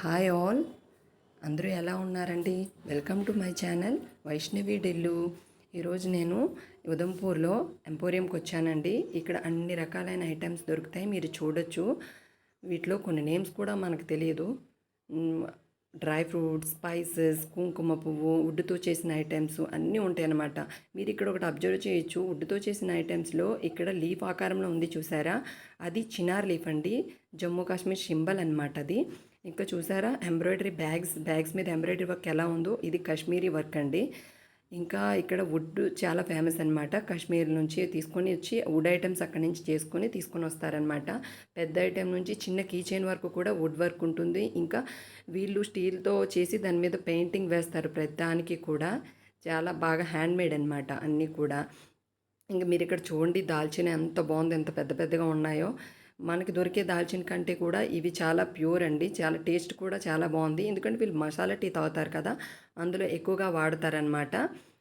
Hi all. అందరూ ఎలా ఉన్నారండి? Welcome to my channel Vaishnavi Dellu ఈరోజు నేను ఉదంపూర్లో ఎంపోరియంకి వచ్చానండి. ఇక్కడ అన్ని రకాలైన ఐటమ్స్ దొరుకుతాయి మీరు చూడొచ్చు. వీటిలో కొన్ని నేమ్స్ కూడా మనకు తెలియదు. డ్రై ఫ్రూట్స్ స్పైసెస్ కుంకుమ పువ్వు వుడ్తో చేసిన ఐటమ్స్ అన్నీ ఉంటాయి అన్నమాట మీరు ఇక్కడ ఒకటి అబ్జర్వ్ చేయొచ్చు. వుడ్తో చేసిన ఐటమ్స్లో ఇక్కడ లీఫ్ ఆకారంలో ఉంది చూసారా? అది చినార్ లీఫ్ అండి. జమ్మూ కాశ్మీర్ సింబల్ అనమాట అది. ఇంకా చూసారా? ఎంబ్రాయిడరీ బ్యాగ్స్ బ్యాగ్స్ మీద ఎంబ్రాయిడరీ వర్క్ ఎలా ఉందో. ఇది కాశ్మీరీ వర్క్ అండి. ఇంకా ఇక్కడ వుడ్ చాలా ఫేమస్ అనమాట కాశ్మీర్ నుంచి తీసుకొని వచ్చి వుడ్ ఐటమ్స్ అక్కడి నుంచి చేసుకొని తీసుకొని వస్తారనమాట పెద్ద ఐటెం నుంచి చిన్న కీ చైన్ వరకు కూడా వుడ్ వర్క్ ఉంటుంది. ఇంకా వీళ్ళు స్టీల్తో చేసి దాని మీద పెయింటింగ్ వేస్తారు ప్రతిదానికి కూడా. చాలా బాగా హ్యాండ్మేడ్ అనమాట అన్నీ కూడా. ఇంకా మీరు ఇక్కడ చూడండి దాల్చిన ఎంత బాగుంది ఎంత పెద్ద పెద్దగా ఉన్నాయో. మనకి దొరికే దాల్చిన కంటే కూడా ఇవి చాలా ప్యూర్ అండి. చాలా టేస్ట్ కూడా చాలా బాగుంది. ఎందుకంటే వీళ్ళు మసాలా టీ తాగుతారు కదా అందులో ఎక్కువగా వాడతారనమాట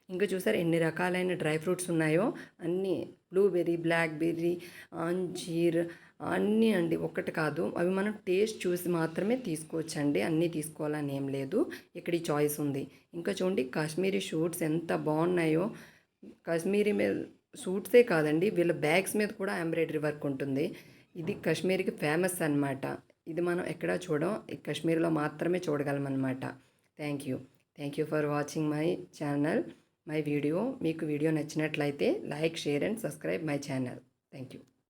ఇంకా చూసారు ఎన్ని రకాలైన డ్రై ఫ్రూట్స్ ఉన్నాయో? అన్నీ బ్లూబెర్రీ బ్లాక్బెర్రీ అంజీర్ అన్నీ అండి. ఒక్కటి కాదు. అవి మనం టేస్ట్ చూసి మాత్రమే తీసుకోవచ్చండి. అన్నీ తీసుకోవాలని ఏం లేదు. ఇక్కడ ఈ చాయిస్ ఉంది. ఇంకా చూడండి కాశ్మీరీ షూట్స్ ఎంత బాగున్నాయో. కాశ్మీరీ మీద సూట్సే కాదండి. వీళ్ళ బ్యాగ్స్ మీద కూడా ఎంబ్రాయిడరీ వర్క్ ఉంటుంది. ఇది కాశ్మీర్కి ఫేమస్ అన్నమాట. ఇది మనం ఎక్కడా చూడం ఈ కాశ్మీర్లో మాత్రమే చూడగలం అనమాట thank you thank you for watching my channel my video మీకు వీడియో నచ్చినట్లయితే like share and subscribe my channel. Thank you